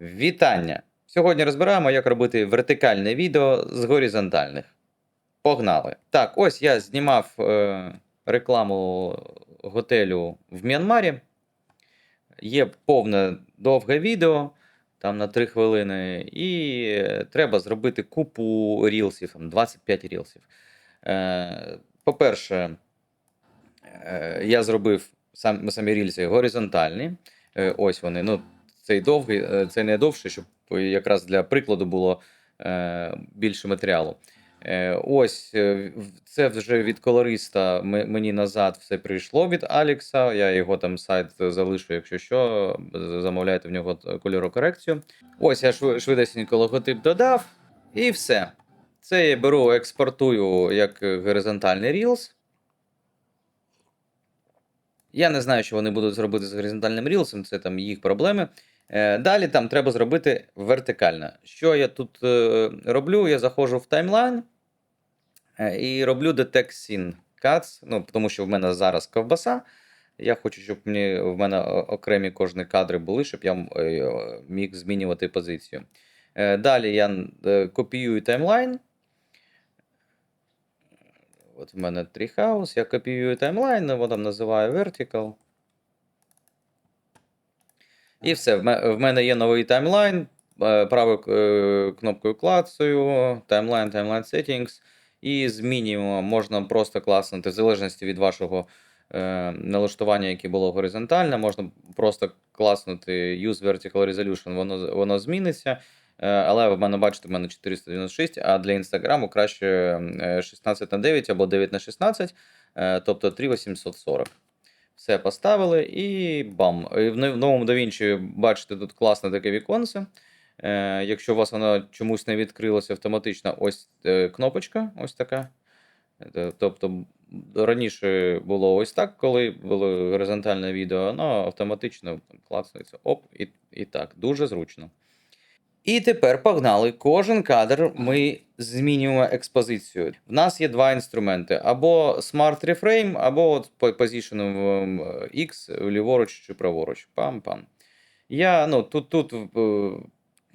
Вітання! Сьогодні розбираємо, як робити вертикальне відео з горизонтальних. Погнали! Так, ось я знімав е, рекламу готелю в Мyanмарі. Є повне довге відео, там на 3 хвилини, і е, треба зробити купу рілсів, там 25 рілсів. Е, по-перше, е, я зробив сам, самі рільси горизонтальні. Е, ось вони. Ну, цей довгий, е, цей не довший, щоб якраз для прикладу було е, більше матеріалу. Е, ось це вже від колориста мені назад все прийшло від Алікса. Я його там сайт залишу, якщо що, замовляйте в нього кольорокорекцію. Ось я шви- швидесенько логотип додав, і все. Це я беру, експортую як горизонтальний Reels. Я не знаю, що вони будуть зробити з горизонтальним рілсом, це там їх проблеми. Е, Далі там треба зробити вертикально. Що я тут е, роблю? Я заходжу в таймлайн е, і роблю detect scene cuts, ну, тому що в мене зараз ковбаса. Я хочу, щоб мені, в мене окремі кожні кадри були, щоб я міг змінювати позицію. Далі я копіюю таймлайн. От в мене Treehouse, я копіюю таймлайн, його там називаю Vertical. І все. В мене є новий таймлайн. е, Правою е, кнопкою клацаю, таймлайн, таймлайн settings. І змінюємо. Можна просто класнути, в залежності від вашого е, налаштування, яке було горизонтальне, можна просто класнути Use Vertical Resolution, воно, воно зміниться. Е, Але в мене, бачите, в мене 496, а для інстаграму краще е, 16 на 9 або 9 на 16, е, тобто 3840. Все поставили і бам. В новому DaVinci бачите, тут класне таке віконце. Е, якщо у вас воно чомусь не відкрилося автоматично, ось е, кнопочка, ось така. Е, Тобто раніше було ось так, коли було горизонтальне відео, воно автоматично клацається. Оп, і, і так. Дуже зручно. І тепер погнали. Кожен кадр ми змінюємо експозицію. В нас є два інструменти: або Smart Reframe, або от Position X ліворуч чи праворуч. Пам-пам. Я, ну, тут, тут е,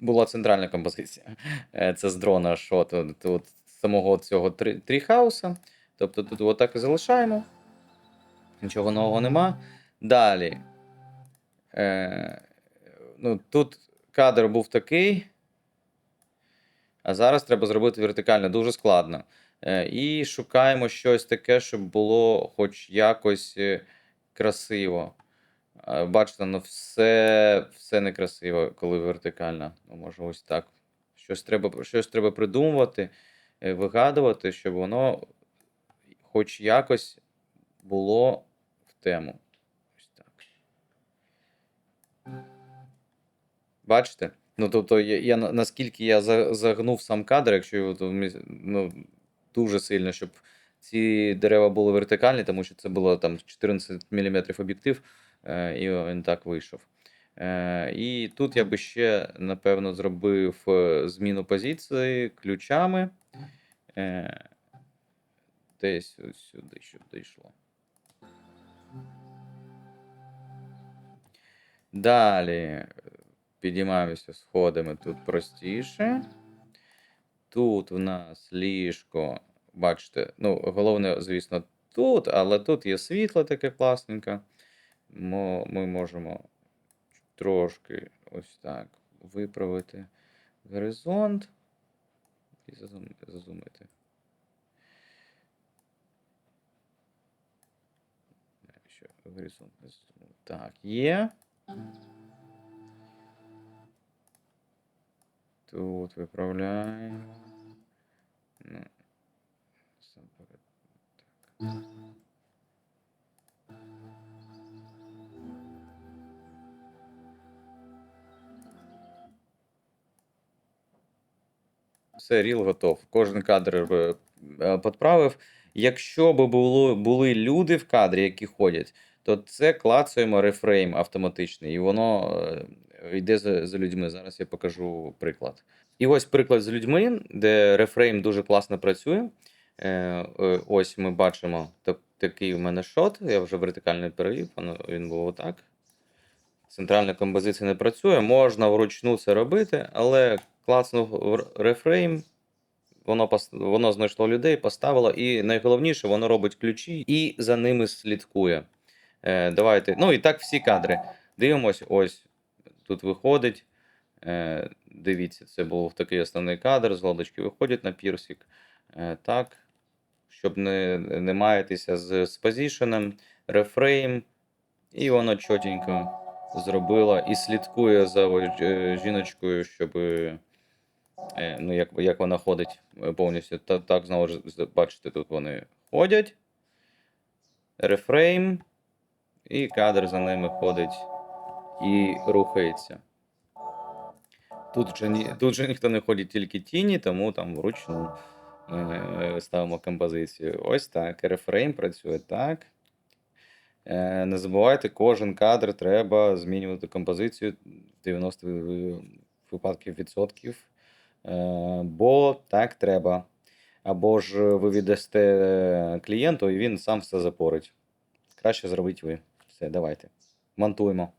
була центральна композиція. Е, Це з дрона шот от, от, самого цього тріхауса. Тобто тут отак і залишаємо. Нічого нового нема. Далі. Е, ну, тут кадр був такий. А зараз треба зробити вертикально, дуже складно. Е, і шукаємо щось таке, щоб було хоч якось е, красиво. Е, Бачите, ну все, все некрасиво, коли вертикально. Ну, може, ось так. Щось треба, щось треба придумувати, вигадувати, щоб воно хоч якось було в тему. Бачите? Ну, тобто, я, я наскільки я загнув сам кадр, якщо то ну, дуже сильно, щоб ці дерева були вертикальні, тому що це було там 14 мм об'єктив, е, і він так вийшов. Е, і тут я би ще, напевно, зробив е, зміну позиції ключами. Е, десь ось сюди, щоб дійшло. Далі підіймаємося сходами тут простіше. Тут в нас ліжко, бачите, ну, головне, звісно, тут, але тут є світло таке класненьке. Ми можемо трошки ось так виправити горизонт і зазумити. горизонт. Так, є. Тут виправляємо. Ну, так. Все, ріл готов. Кожен кадр е, е, підправив. Якщо б було, були люди в кадрі, які ходять, то це клацаємо рефрейм автоматичний, і воно е, йде за, за людьми. Зараз я покажу приклад. І ось приклад з людьми, де рефрейм дуже класно працює. Е, е, ось ми бачимо так, такий у мене шот. Я вже вертикально перевів, він був отак. центральна композиція не працює, можна вручну це робити, але клацнув в рефрейм, воно, воно знайшло людей, поставило, і найголовніше, воно робить ключі і за ними слідкує. Е, давайте. Ну і так всі кадри. Дивимось, ось тут виходить. Е, дивіться, це був такий основний кадр, з лодочки виходять на пірсик. Е, так, щоб не, не маятися з, з позішеном, рефрейм, і воно чотенько зробило і слідкує за е, жіночкою, щоб. ну, як, як вона ходить повністю. Та, так, знову ж бачите, тут вони ходять. Рефрейм, і кадр за ними ходить і рухається. Тут вже, ні, тут же ніхто не ходить тільки тіні, тому там вручну е, ставимо композицію. Ось так. Рефрейм працює так. Е, не забувайте, кожен кадр треба змінювати композицію в 90 випадків відсотків. Е, бо так треба. Або ж ви віддасте клієнту, і він сам все запорить. Краще зробіть ви. Все, давайте. Монтуємо.